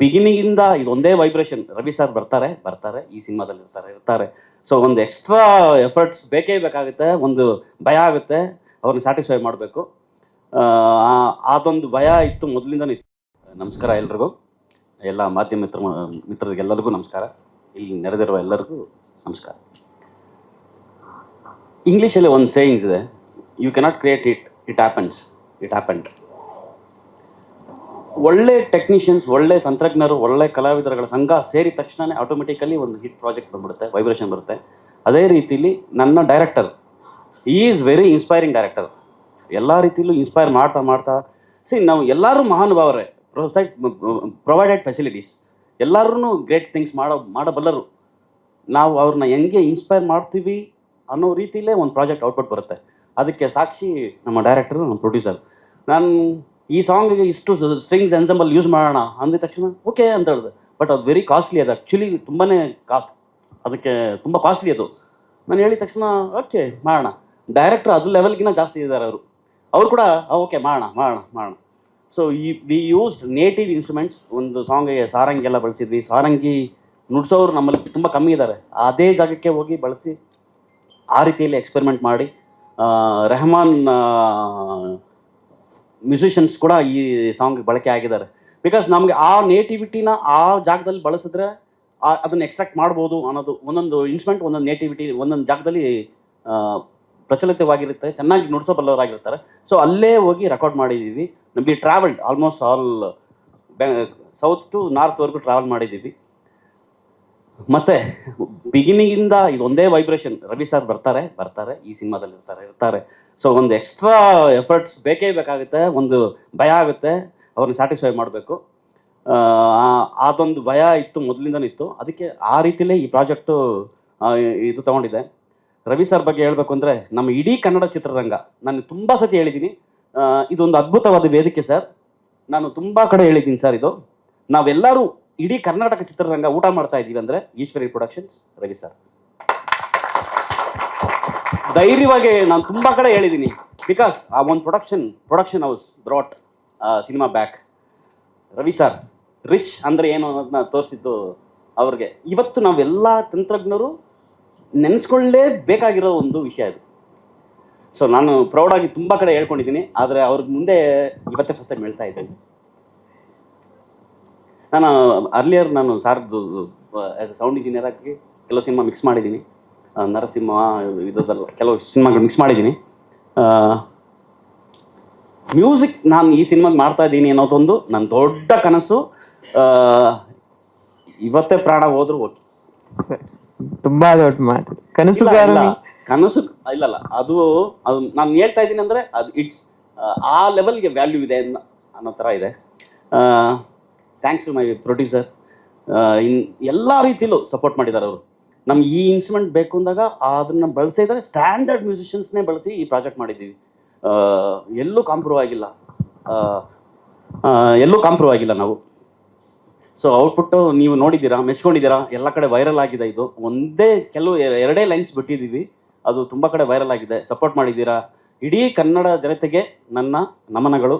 ಬಿಗಿನಿಂಗಿಂದ ಇಂದ ಇದೊಂದೇ vibration Ravi sir ಬರ್ತಾರೆ ಬರ್ತಾರೆ, ಈ ಸಿನಿಮಾದಲ್ಲಿ ಇರ್ತಾರೆ ಇರ್ತಾರೆ. ಸೊ ಒಂದು ಎಕ್ಸ್ಟ್ರಾ ಎಫರ್ಟ್ಸ್ ಬೇಕೇ ಬೇಕಾಗುತ್ತೆ, ಒಂದು ಭಯ ಆಗುತ್ತೆ, ಅವ್ರನ್ನ ಸ್ಯಾಟಿಸ್ಫೈ ಮಾಡಬೇಕು. ಅದೊಂದು ಭಯ ಇತ್ತು ಮೊದಲಿಂದ ನಮಸ್ಕಾರ ಎಲ್ರಿಗೂ. ಎಲ್ಲ ಮಾಧ್ಯಮ ಮಿತ್ರ, ಮಿತ್ರರಿಗೆಲ್ಲರಿಗೂ ನಮಸ್ಕಾರ. ಇಲ್ಲಿ ನೆರೆದಿರುವ ಎಲ್ಲರಿಗೂ ನಮಸ್ಕಾರ. ಇಂಗ್ಲೀಷಲ್ಲಿ ಒಂದು ಸೇಯಿಂಗ್ಸ್ ಇದೆ you cannot create it it happens it happened ಒಳ್ಳೆ ಟೆಕ್ನಿಷಿಯನ್ಸ್ ಒಳ್ಳೆ ತಂತ್ರಜ್ಞರು, ಒಳ್ಳೆ ಕಲಾವಿದರುಗಳ ಸಂಘ ಸೇರಿದ ತಕ್ಷಣ ಆಟೋಮೆಟಿಕಲಿ ಒಂದು ಹಿಟ್ ಪ್ರಾಜೆಕ್ಟ್ ಬಂದ್ಬಿಡುತ್ತೆ ವೈಬ್ರೇಷನ್ ಬರುತ್ತೆ. ಅದೇ ರೀತಿಲಿ ನನ್ನ director is very inspiring director ಎಲ್ಲ ರೀತಿಲೂ ಇನ್ಸ್ಪೈರ್ ಮಾಡ್ತಾ ಮಾಡ್ತಾ ಸಿ ನಾವು ಎಲ್ಲರೂ ಮಹಾನುಭಾವರೇ ಪ್ರೊಸೈಡ್ ಪ್ರೊವೈಡೆಡ್ ಫೆಸಿಲಿಟೀಸ್ ಎಲ್ಲರೂ ಗ್ರೇಟ್ ಥಿಂಗ್ಸ್ ಮಾಡೋ, ಮಾಡಬಲ್ಲರು. ನಾವು ಅವ್ರನ್ನ ಹೆಂಗೆ ಇನ್ಸ್ಪೈರ್ ಮಾಡ್ತೀವಿ ಅನ್ನೋ ರೀತಿಲೇ ಒಂದು ಪ್ರಾಜೆಕ್ಟ್ ಔಟ್ಪುಟ್ ಬರುತ್ತೆ. ಅದಕ್ಕೆ ಸಾಕ್ಷಿ ನಮ್ಮ ಡೈರೆಕ್ಟರ್ ನಮ್ಮ ಪ್ರೊಡ್ಯೂಸರ್ ನಾನು ಈ ಸಾಂಗಿಗೆ ಇಷ್ಟು ಸ್ಟ್ರಿಂಗ್ಸ್ ಎನ್ಸಂಬಲ್ ಯೂಸ್ ಮಾಡೋಣ ಅಂದ ತಕ್ಷಣ ಓಕೆ ಅಂತ ಹೇಳಿದೆ. ಬಟ್ ಅದು ವೆರಿ ಕಾಸ್ಟ್ಲಿ ಅದು. ಆ್ಯಕ್ಚುಲಿ ತುಂಬಾ ಕಾಸ್ಟ್ ಅದಕ್ಕೆ ತುಂಬ ಕಾಸ್ಟ್ಲಿ ಅದು. ನಾನು ಹೇಳಿದ ತಕ್ಷಣ ಓಕೆ ಮಾಡೋಣ. ಡೈರೆಕ್ಟ್ರ್ ಅದು ಲೆವೆಲ್ಗಿನ ಜಾಸ್ತಿ ಇದ್ದಾರೆ ಅವರು. ಅವ್ರು ಕೂಡ ಓಕೆ ಮಾಡೋಣ ಮಾಡೋಣ ಮಾಡೋಣ. ಸೊ ಈ ವಿ ಯೂಸ್ಡ್ ನೇಟಿವ್ ಇನ್ಸ್ಟ್ರೂಮೆಂಟ್ಸ್ ಒಂದು ಸಾಂಗಿಗೆ ಸಾರಂಗಿ ಎಲ್ಲ ಬಳಸಿದ್ವಿ. ಸಾರಂಗಿ ನುಡ್ಸೋರು ನಮ್ಮಲ್ಲಿ ತುಂಬ ಕಮ್ಮಿ ಇದ್ದಾರೆ. ಅದೇ ಜಾಗಕ್ಕೆ ಹೋಗಿ ಬಳಸಿ ಆ ರೀತಿಯಲ್ಲಿ ಎಕ್ಸ್ಪೆರಿಮೆಂಟ್ ಮಾಡಿ. ರೆಹಮಾನ್ ಮ್ಯೂಸಿಷಿಯನ್ಸ್ ಕೂಡ ಈ ಸಾಂಗ್ ಬಳಕೆ ಆಗಿದ್ದಾರೆ. ಬಿಕಾಸ್ ನಮಗೆ ಆ ನೇಟಿವಿಟಿನ ಆ ಜಾಗದಲ್ಲಿ ಬಳಸಿದ್ರೆ ಅದನ್ನ ಎಕ್ಸ್ಟ್ರಾಕ್ಟ್ ಮಾಡ್ಬೋದು ಅನ್ನೋದು ಒಂದೊಂದು ಇನ್ಸ್ಟ್ರೂಮೆಂಟ್ ಒಂದೊಂದು ನೇಟಿವಿಟಿ ಒಂದೊಂದು ಜಾಗದಲ್ಲಿ ಪ್ರಚಲಿತವಾಗಿರುತ್ತೆ, ಚೆನ್ನಾಗಿ ನುಡಿಸೋಬಲ್ಲವರಾಗಿರ್ತಾರೆ. ಸೊ ಅಲ್ಲೇ ಹೋಗಿ ರೆಕಾರ್ಡ್ ಮಾಡಿದ್ದೀವಿ ನಮಗೆ travelled almost all south to ನಾರ್ತ್ವರೆಗೂ travel ಮಾಡಿದ್ದೀವಿ ಮತ್ತೆ ಬಿಗಿನಿಂಗಿಂದ ಇದೊಂದೇ ವೈಬ್ರೇಷನ್ ರವಿ ಸರ್ ಬರ್ತಾರೆ ಬರ್ತಾರೆ, ಈ ಸಿನಿಮಾದಲ್ಲಿ ಇರ್ತಾರೆ ಇರ್ತಾರೆ. ಸೊ ಒಂದು ಎಕ್ಸ್ಟ್ರಾ ಎಫರ್ಟ್ಸ್ ಬೇಕೇ ಬೇಕಾಗುತ್ತೆ, ಒಂದು ಭಯ ಆಗುತ್ತೆ, ಅವ್ರನ್ನ ಸ್ಯಾಟಿಸ್ಫೈ ಮಾಡಬೇಕು. ಅದೊಂದು ಭಯ ಇತ್ತು, ಮೊದಲಿಂದನೂ ಇತ್ತು. ಅದಕ್ಕೆ ಆ ರೀತಿಯಲ್ಲೇ ಈ ಪ್ರಾಜೆಕ್ಟು ಇದು ತಗೊಂಡಿದೆ ರವಿ ಸರ್ ಬಗ್ಗೆ ಹೇಳಬೇಕು ಅಂದರೆ, ನಮ್ಮ ಇಡೀ ಕನ್ನಡ ಚಿತ್ರರಂಗ, ನಾನು ತುಂಬ ಸತಿ ಹೇಳಿದ್ದೀನಿ ಇದೊಂದು ಅದ್ಭುತವಾದ ವೇದಿಕೆ ಸರ್ ನಾನು ತುಂಬ ಕಡೆ ಹೇಳಿದ್ದೀನಿ ಸರ್ ಇದು. ನಾವೆಲ್ಲರೂ ಇಡೀ ಕರ್ನಾಟಕ ಚಿತ್ರರಂಗ ಊಟ ಮಾಡ್ತಾ ಇದ್ದೀವಿ ಅಂದರೆ, ಈಶ್ವರಿ ಪ್ರೊಡಕ್ಷನ್ಸ್ ರವಿ ಸರ್ ಧೈರ್ಯವಾಗಿ ನಾನು ತುಂಬ ಕಡೆ ಹೇಳಿದ್ದೀನಿ ಬಿಕಾಸ್ ಆ ಒಂದು production production house brought cinema back Ravi sir rich ಅಂದರೆ ಏನು ಅನ್ನೋದನ್ನ ತೋರಿಸಿದ್ದು ಅವ್ರಿಗೆ. ಇವತ್ತು ನಾವೆಲ್ಲ ತಂತ್ರಜ್ಞರು ನೆನೆಸ್ಕೊಳ್ಳೇ ಬೇಕಾಗಿರೋ ಒಂದು ವಿಷಯ ಇದು ಸೊ ನಾನು ಪ್ರೌಡಾಗಿ ತುಂಬ ಕಡೆ ಹೇಳ್ಕೊಂಡಿದ್ದೀನಿ ಆದರೆ ಅವ್ರಿಗೆ ಮುಂದೆ ಇವತ್ತೇ ಫಸ್ಟ್ ಟೈಮ್ ಹೇಳ್ತಾ ಇದ್ದೀನಿ. ನಾನು ಅರ್ಲಿಯರ್ ನಾನು ಸಾರ್ದು ಆ್ಯಸ್ ಎ ಸೌಂಡ್ ಇಂಜಿನಿಯರ್ ಆಗಿ ಕೆಲವು ಸಿನಿಮಾ ಮಿಕ್ಸ್ ಮಾಡಿದ್ದೀನಿ ನರಸಿಂಹ ಇದರಲ್ಲ ಕೆಲವು ಸಿನಿಮಾಗಳು ಮಿಕ್ಸ್ ಮಾಡಿದ್ದೀನಿ. ಮ್ಯೂಸಿಕ್ ನಾನು ಈ ಸಿನಿಮಾಗೆ ಮಾಡ್ತಾ ಇದ್ದೀನಿ ಅನ್ನೋದೊಂದು ನನ್ನ ದೊಡ್ಡ ಕನಸು. ಇವತ್ತೇ ಪ್ರಾಣ ಹೋದ್ರು ಓಕೆ ತುಂಬಾ ದೊಡ್ಡ ಮಾತು. ಕನಸು ಕನಸು ಇಲ್ಲಲ್ಲ ಅದು ಅದು ನಾನು ಹೇಳ್ತಾ ಇದ್ದೀನಿ ಅಂದರೆ ಅದು ಇಟ್ಸ್ ಆ ಲೆವೆಲ್ಗೆ ವ್ಯಾಲ್ಯೂ ಇದೆ ಅನ್ನೋ ಥರ ಇದೆ. Thanks to my producer in ಎಲ್ಲ ರೀತಿಲೂ ಸಪೋರ್ಟ್ ಮಾಡಿದ್ದಾರೆ ಅವರು. ನಮ್ಗೆ ಈ ಇನ್ಸ್ಟ್ರೂಮೆಂಟ್ ಬೇಕು ಅಂದಾಗ ಅದನ್ನ ಬಳಸಿದರೆ ಸ್ಟ್ಯಾಂಡರ್ಡ್ ಮ್ಯೂಸಿಷಿಯನ್ಸ್ನೇ ಬಳಸಿ ಈ ಪ್ರಾಜೆಕ್ಟ್ ಮಾಡಿದ್ದೀವಿ. ಎಲ್ಲೂ ಕಾಂಪ್ರೂವ್ ಆಗಿಲ್ಲ. ಎಲ್ಲೂ ಕಾಂಪ್ರೂವ್ ಆಗಿಲ್ಲ ನಾವು. ಸೊ ಔಟ್ಪುಟ್ಟು ನೀವು ನೋಡಿದ್ದೀರಾ, ಮೆಚ್ಕೊಂಡಿದ್ದೀರಾ, ಎಲ್ಲ ಕಡೆ ವೈರಲ್ ಆಗಿದೆ ಇದು. ಒಂದೇ ಕೆಲವು ಎರಡೇ ಲೈನ್ಸ್ ಬಿಟ್ಟಿದ್ದೀವಿ. ಅದು ತುಂಬ ಕಡೆ ವೈರಲ್ ಆಗಿದೆ. ಸಪೋರ್ಟ್ ಮಾಡಿದ್ದೀರಾ? ಇಡೀ ಕನ್ನಡ ಜನತೆಗೆ ನನ್ನ ನಮನಗಳು.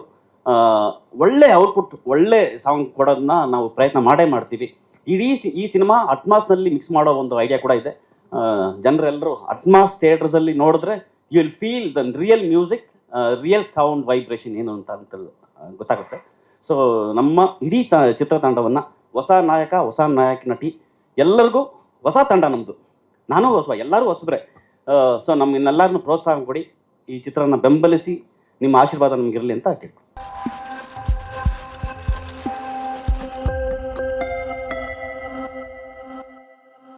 ಒಳ್ಳೆ ಔಟ್ಪುಟ್ ಒಳ್ಳೆ ಸಾಂಗ್ ಕೊಡೋದನ್ನ ನಾವು ಪ್ರಯತ್ನ ಮಾಡೇ ಮಾಡ್ತೀವಿ. ಇಡೀ ಈ ಸಿನಿಮಾ ಅಟ್ಮಾಸ್ನಲ್ಲಿ ಮಿಕ್ಸ್ ಮಾಡೋ ಒಂದು ಐಡಿಯಾ ಕೂಡ ಇದೆ. ಜನರೆಲ್ಲರೂ ಅಟ್ಮಾಸ್ ಥಿಯೇಟರ್ಸಲ್ಲಿ ನೋಡಿದ್ರೆ you will feel the real music real sound vibration ಏನು ಅಂತ ಅಂತ ಗೊತ್ತಾಗುತ್ತೆ. ಸೊ ನಮ್ಮ ಇಡೀ ತ ಚಿತ್ರತಂಡವನ್ನು ಹೊಸ ನಾಯಕ ಹೊಸ ನಾಯಕ ನಟಿ ಎಲ್ಲರಿಗೂ ಹೊಸ ತಂಡ ನಮ್ಮದು ನಾನು ಹೊಸ, ಎಲ್ಲರೂ ಹೊಸಬ್ರೆ. ಸೊ ನಮ್ಮನ್ನೆಲ್ಲರನ್ನು ಪ್ರೋತ್ಸಾಹ ಕೊಡಿ. ಈ ಚಿತ್ರನ ಬೆಂಬಲಿಸಿ, ನಿಮ್ಮ ಆಶೀರ್ವಾದ ನಮಗಿರಲಿ ಅಂತ ಕೇಳ್ತೀನಿ